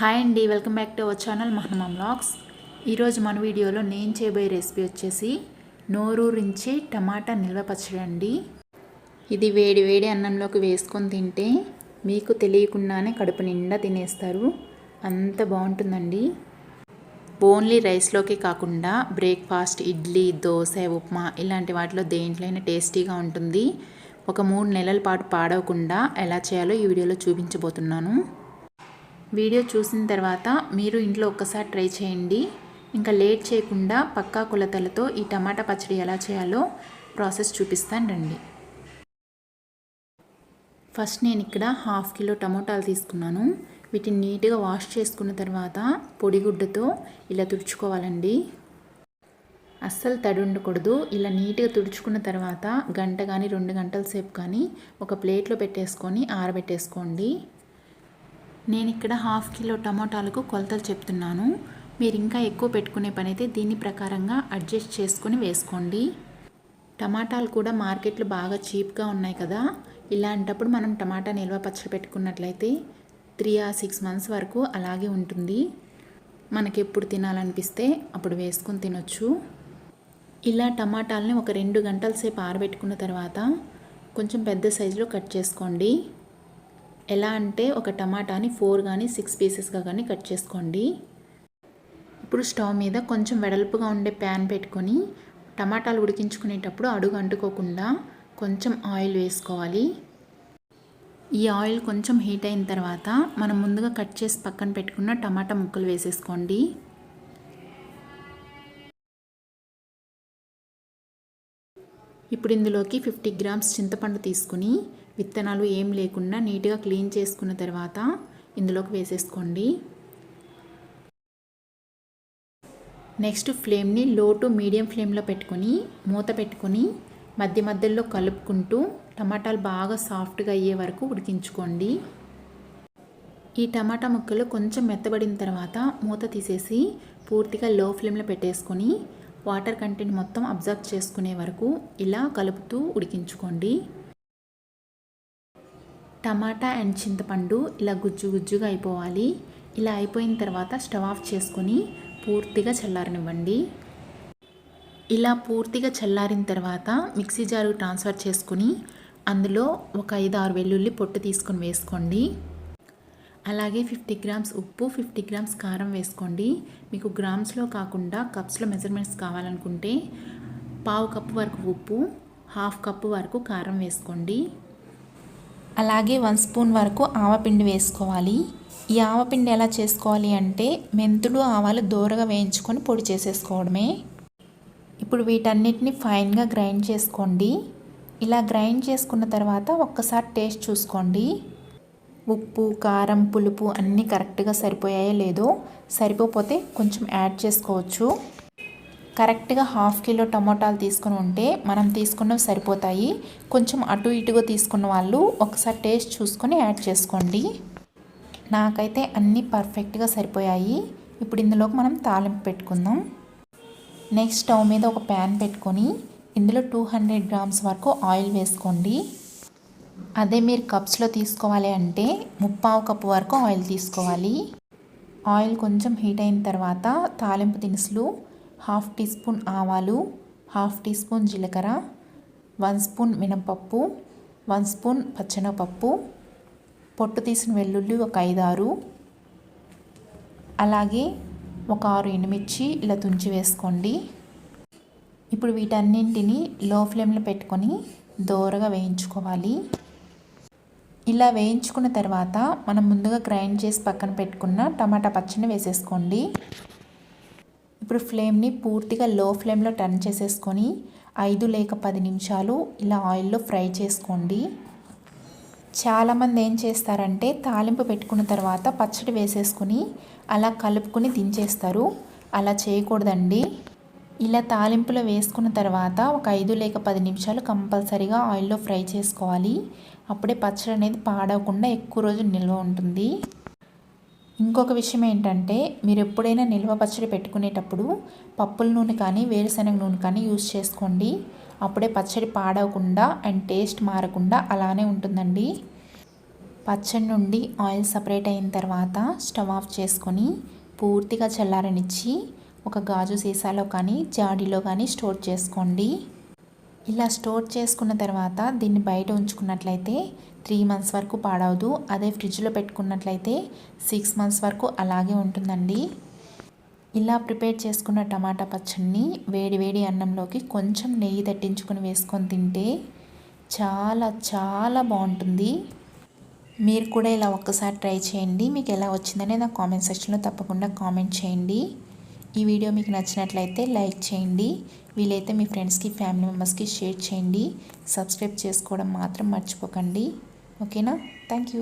Hi అండి welcome back to our channel మహనమా blogs ఈరోజు మన వీడియోలో నేను చేయబోయే రెసిపీ వచ్చేసి నోరూరించి టమాటా నిల్వ పచ్చడి అండి ఇది వేడి వేడి అన్నంలోకి వేసుకొని తింటే మీకు తెలియకుండానే కడుపు నిండా తినేస్తారు. అంత బాగుంటుందండి. ఓన్లీ రైస్లోకి కాకుండా బ్రేక్ఫాస్ట్ ఇడ్లీ దోశ ఉప్మా ఇలాంటి వాటిలో దేంట్లోనే టేస్టీగా ఉంటుంది. ఒక మూడు నెలల పాటు పాడవకుండా ఎలా చేయాలో ఈ వీడియోలో చూపించబోతున్నాను. వీడియో చూసిన తర్వాత మీరు ఇంట్లో ఒక్కసారి ట్రై చేయండి. ఇంకా లేట్ చేయకుండా పక్కా కొలతలతో ఈ టమాటా పచ్చడి ఎలా చేయాలో ప్రాసెస్ చూపిస్తాను రండి. ఫస్ట్ నేను ఇక్కడ హాఫ్ కిలో టమోటాలు తీసుకున్నాను. వీటిని నీట్గా వాష్ చేసుకున్న తర్వాత పొడిగుడ్డతో ఇలా తుడుచుకోవాలండి. అస్సలు తడి ఉండకూడదు ఇలా నీట్గా తుడుచుకున్న తర్వాత గంట కానీ రెండు గంటల సేపు కానీ ఒక ప్లేట్లో పెట్టేసుకొని ఆరబెట్టేసుకోండి. నేను ఇక్కడ హాఫ్ కిలో టమోటాలకు కొలతలు చెప్తున్నాను. మీరు ఇంకా ఎక్కువ పెట్టుకునే పని అయితే దీని ప్రకారంగా అడ్జస్ట్ చేసుకొని వేసుకోండి. టమాటాలు కూడా మార్కెట్లో బాగా చీప్గా ఉన్నాయి కదా. ఇలాంటప్పుడు మనం టమాటా నిల్వ పచ్చడి పెట్టుకున్నట్లయితే త్రీ ఆ సిక్స్ మంత్స్ వరకు అలాగే ఉంటుంది. మనకి ఎప్పుడు తినాలనిపిస్తే అప్పుడు వేసుకొని తినొచ్చు. ఇలా టమాటాలని ఒక రెండు గంటల సేపు ఆరబెట్టుకున్న తర్వాత కొంచెం పెద్ద సైజులో కట్ చేసుకోండి. ఎలా అంటే ఒక టమాటాని ఫోర్ కానీ సిక్స్ పీసెస్గా కానీ కట్ చేసుకోండి. ఇప్పుడు స్టవ్ మీద కొంచెం వెడల్పుగా ఉండే ప్యాన్ పెట్టుకొని టమాటాలు ఉడికించుకునేటప్పుడు అడుగు అంటుకోకుండా కొంచెం ఆయిల్ వేసుకోవాలి. ఈ ఆయిల్ కొంచెం హీట్ అయిన తర్వాత మనం ముందుగా కట్ చేసి పక్కన పెట్టుకున్న టమాటా ముక్కలు వేసేసుకోండి. ఇప్పుడు ఇందులోకి ఫిఫ్టీ గ్రామ్స్ చింతపండు తీసుకుని విత్తనాలు ఏం లేకుండా నీట్గా క్లీన్ చేసుకున్న తర్వాత ఇందులోకి వేసేసుకోండి. నెక్స్ట్ ఫ్లేమ్ని లో టు మీడియం ఫ్లేమ్లో పెట్టుకొని మూత పెట్టుకొని మధ్య మధ్యలో కలుపుకుంటూ టమాటాలు బాగా సాఫ్ట్గా అయ్యే వరకు ఉడికించుకోండి. ఈ టమాటా ముక్కలు కొంచెం మెత్తబడిన తర్వాత మూత తీసేసి పూర్తిగా లో ఫ్లేమ్లో పెట్టేసుకొని వాటర్ కంటెంట్ మొత్తం అబ్జర్వ్ చేసుకునే వరకు ఇలా కలుపుతూ ఉడికించుకోండి. టమాటా అండ్ చింతపండు ఇలా గుజ్జు గుజ్జుగా అయిపోవాలి. ఇలా అయిపోయిన తర్వాత స్టవ్ ఆఫ్ చేసుకొని పూర్తిగా చల్లారనివ్వండి. ఇలా పూర్తిగా చల్లారిన తర్వాత మిక్సీ జారు ట్రాన్స్ఫర్ చేసుకుని అందులో ఒక ఐదు ఆరు వెల్లుల్లి పొట్టు తీసుకొని వేసుకోండి. అలాగే ఫిఫ్టీ గ్రామ్స్ ఉప్పు ఫిఫ్టీ గ్రామ్స్ కారం వేసుకోండి. మీకు గ్రామ్స్లో కాకుండా కప్స్లో మెజర్మెంట్స్ కావాలనుకుంటే పావు కప్పు వరకు ఉప్పు హాఫ్ కప్పు వరకు కారం వేసుకోండి. అలాగే వన్ స్పూన్ వరకు ఆవపిండి వేసుకోవాలి. ఈ ఆవపిండి ఎలా చేసుకోవాలి అంటే మెంతులు ఆవాలు దూరగా వేయించుకొని పొడి చేసేసుకోవడమే. ఇప్పుడు వీటన్నిటిని ఫైన్గా గ్రైండ్ చేసుకోండి. ఇలా గ్రైండ్ చేసుకున్న తర్వాత ఒక్కసారి టేస్ట్ చూసుకోండి. ఉప్పు కారం పులుపు అన్నీ కరెక్ట్గా సరిపోయాయో లేదో సరిపోతే కొంచెం యాడ్ చేసుకోవచ్చు. కరెక్ట్గా హాఫ్ కిలో టమోటాలు తీసుకుని ఉంటే మనం తీసుకున్నవి సరిపోతాయి. కొంచెం అటు ఇటుగా తీసుకున్న వాళ్ళు ఒకసారి టేస్ట్ చూసుకొని యాడ్ చేసుకోండి. నాకైతే అన్నీ పర్ఫెక్ట్గా సరిపోయాయి. ఇప్పుడు ఇందులోకి మనం తాలింపు పెట్టుకుందాం. నెక్స్ట్ స్టవ్ మీద ఒక ప్యాన్ పెట్టుకొని ఇందులో టూ హండ్రెడ్ గ్రామ్స్ వరకు ఆయిల్ వేసుకోండి. అదే మీరు కప్స్లో తీసుకోవాలి అంటే ముప్పావు కప్పు వరకు ఆయిల్ తీసుకోవాలి. ఆయిల్ కొంచెం హీట్ అయిన తర్వాత తాలింపు దినుసులు హాఫ్ టీ స్పూన్ ఆవాలు హాఫ్ టీ స్పూన్ జీలకర్ర వన్ స్పూన్ మినపప్పు వన్ స్పూన్ పచ్చనపప్పు పొట్టు తీసిన వెల్లుల్లి ఒక ఐదారు అలాగే ఒక ఆరు ఎండుమిర్చి ఇలా తుంచి వేసుకోండి. ఇప్పుడు వీటన్నింటిని లో ఫ్లేమ్లో పెట్టుకొని దోరగా వేయించుకోవాలి. ఇలా వేయించుకున్న తర్వాత మనం ముందుగా గ్రైండ్ చేసి పక్కన పెట్టుకున్న టమాటా పచ్చని వేసేసుకోండి. ఇప్పుడు ఫ్లేమ్ని పూర్తిగా లో ఫ్లేమ్లో టర్న్ చేసేసుకొని ఐదు లేక పది నిమిషాలు ఇలా ఆయిల్లో ఫ్రై చేసుకోండి. చాలామంది ఏం చేస్తారంటే తాలింపు పెట్టుకున్న తర్వాత పచ్చడి వేసేసుకుని అలా కలుపుకొని దించేస్తారు. అలా చేయకూడదండి. ఇలా తాలింపులో వేసుకున్న తర్వాత ఒక ఐదు లేక పది నిమిషాలు కంపల్సరీగా ఆయిల్లో ఫ్రై చేసుకోవాలి. అప్పుడే పచ్చడి అనేది పాడవకుండా ఎక్కువ రోజులు నిల్వ ఉంటుంది. ఇంకొక విషయం ఏంటంటే మీరు ఎప్పుడైనా నిల్వ పచ్చడి పెట్టుకునేటప్పుడు పప్పుల నూనె కానీ వేరుశనగ నూనె కానీ యూస్ చేసుకోండి. అప్పుడే పచ్చడి పాడవకుండా అండ్ టేస్ట్ మారకుండా అలానే ఉంటుందండి. పచ్చడి నుండి ఆయిల్ సపరేట్ అయిన తర్వాత స్టవ్ ఆఫ్ చేసుకొని పూర్తిగా చల్లారనిచ్చి ఒక గాజు సీసాలో కానీ జాడీలో కానీ స్టోర్ చేసుకోండి. ఇలా స్టోర్ చేసుకున్న తర్వాత దీన్ని బయట ఉంచుకున్నట్లయితే త్రీ మంత్స్ వరకు పాడవదు. అదే ఫ్రిడ్జ్లో పెట్టుకున్నట్లయితే సిక్స్ మంత్స్ వరకు అలాగే ఉంటుందండి. ఇలా ప్రిపేర్ చేసుకున్న టమాటా పచ్చడిని వేడి వేడి అన్నంలోకి కొంచెం నెయ్యి తట్టించుకొని వేసుకొని తింటే చాలా చాలా బాగుంటుంది. మీరు కూడా ఇలా ఒక్కసారి ట్రై చేయండి. మీకు ఎలా వచ్చిందనే నా కామెంట్ సెక్షన్లో తప్పకుండా కామెంట్ చేయండి. ఈ వీడియో మీకు నచ్చినట్లయితే లైక్ చేయండి. వీలైతే మీ ఫ్రెండ్స్కి ఫ్యామిలీ మెంబర్స్కి షేర్ చేయండి. సబ్స్క్రైబ్ చేసుకోవడం మాత్రం మర్చిపోకండి. ఓకేనా? Thank you